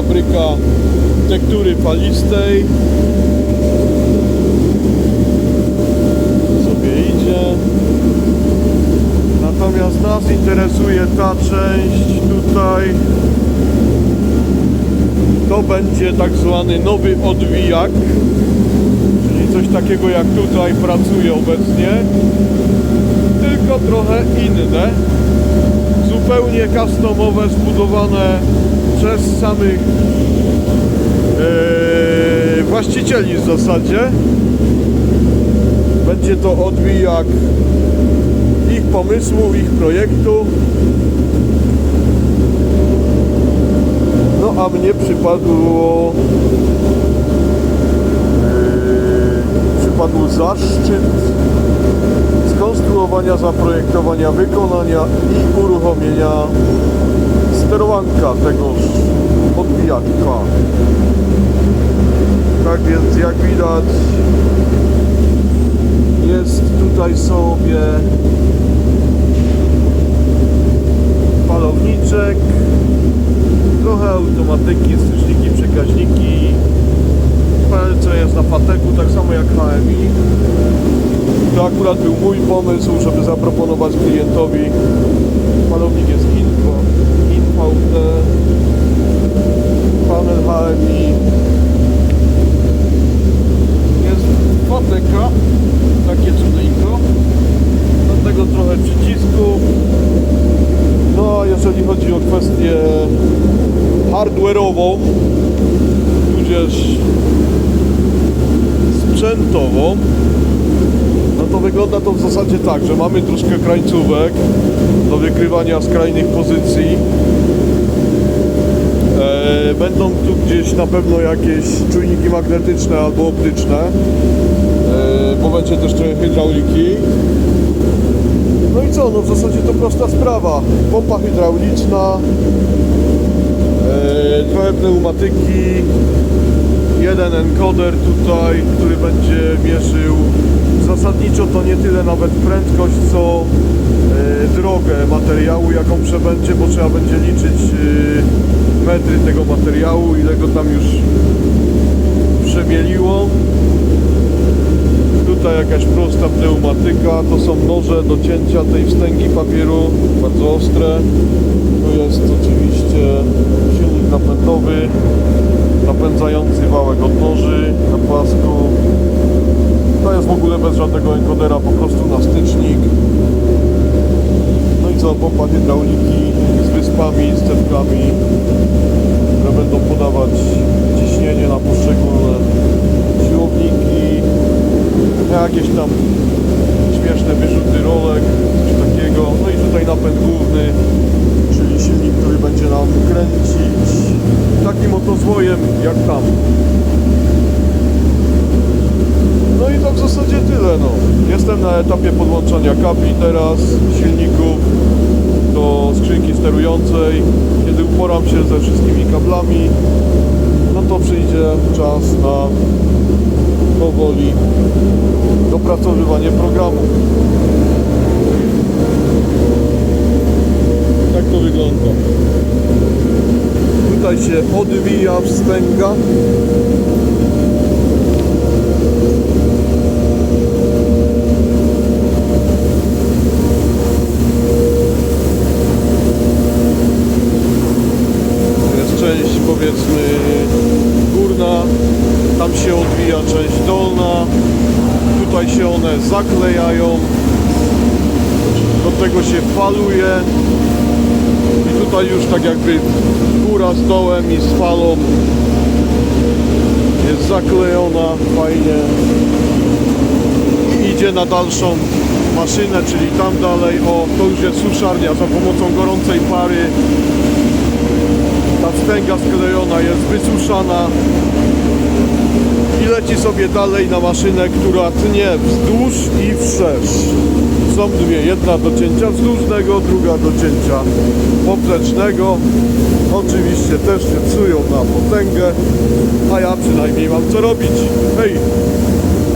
fabryka tektury falistej. Sobie idzie. Natomiast nas interesuje ta część tutaj. To będzie tak zwany nowy odwijak, czyli coś takiego jak tutaj pracuje obecnie, tylko trochę inne, zupełnie customowe, zbudowane przez samych e, właścicieli w zasadzie. Będzie to odwijak ich pomysłu, ich projektu. No a mnie przypadło yy, przypadł zaszczyt skonstruowania, zaprojektowania, wykonania i uruchomienia sterowanka tegoż odbijaka. Tak więc jak widać jest tutaj sobie palowniczek trochę automatyki, styczniki, przekaźniki PLC jest na pateku, tak samo jak HMI to akurat był mój pomysł, żeby zaproponować klientowi palownik jest takie cudeńko dlatego trochę przycisków no jeżeli chodzi o kwestię hardware'ową tudzież sprzętową no to wygląda to w zasadzie tak, że mamy troszkę krańcówek do wykrywania skrajnych pozycji. E, będą tu gdzieś na pewno jakieś czujniki magnetyczne albo optyczne e, będzie też trochę hydrauliki no i co, no w zasadzie to prosta sprawa. Pompa hydrauliczna, e, trochę pneumatyki, jeden encoder tutaj, który będzie mierzył zasadniczo to nie tyle nawet prędkość, co e, drogę materiału, jaką przebędzie, bo trzeba będzie liczyć e, metry tego materiału, ile go tam już przemieliło. Tutaj jakaś prosta pneumatyka, to są noże do cięcia tej wstęgi papieru, bardzo ostre. Tu jest oczywiście silnik napędowy, napędzający wałek od noży na pasku. To jest w ogóle bez żadnego enkodera, po prostu na stycznik. No i co, pompa hydrauliki z wyspami, z cewkami, jakieś tam śmieszne wyrzuty rolek, coś takiego. No i tutaj napęd główny, czyli silnik, który będzie nam kręcić takim oto zwojem jak tam. No i to w zasadzie tyle. No. Jestem na etapie podłączania kabli teraz, silników do skrzynki sterującej. Kiedy uporam się ze wszystkimi kablami, no to przyjdzie czas na powoli dopracowywanie programu. Tak to wygląda. Tutaj się odwija wstęga. Jest część powiedzmy górna, tam się odwija część dolna, tutaj się one zaklejają, do tego się faluje. I tutaj już tak jakby góra z dołem i z falą jest zaklejona. Fajnie. I idzie na dalszą maszynę, czyli tam dalej, o to już jest suszarnia za pomocą gorącej pary. Ta wstęga sklejona jest wysuszana leci sobie dalej na maszynę, która tnie wzdłuż i wszerz. Są dwie, jedna do cięcia wzdłużnego, druga do cięcia poprzecznego. Oczywiście też się psują na potęgę, a ja przynajmniej mam co robić. Hej!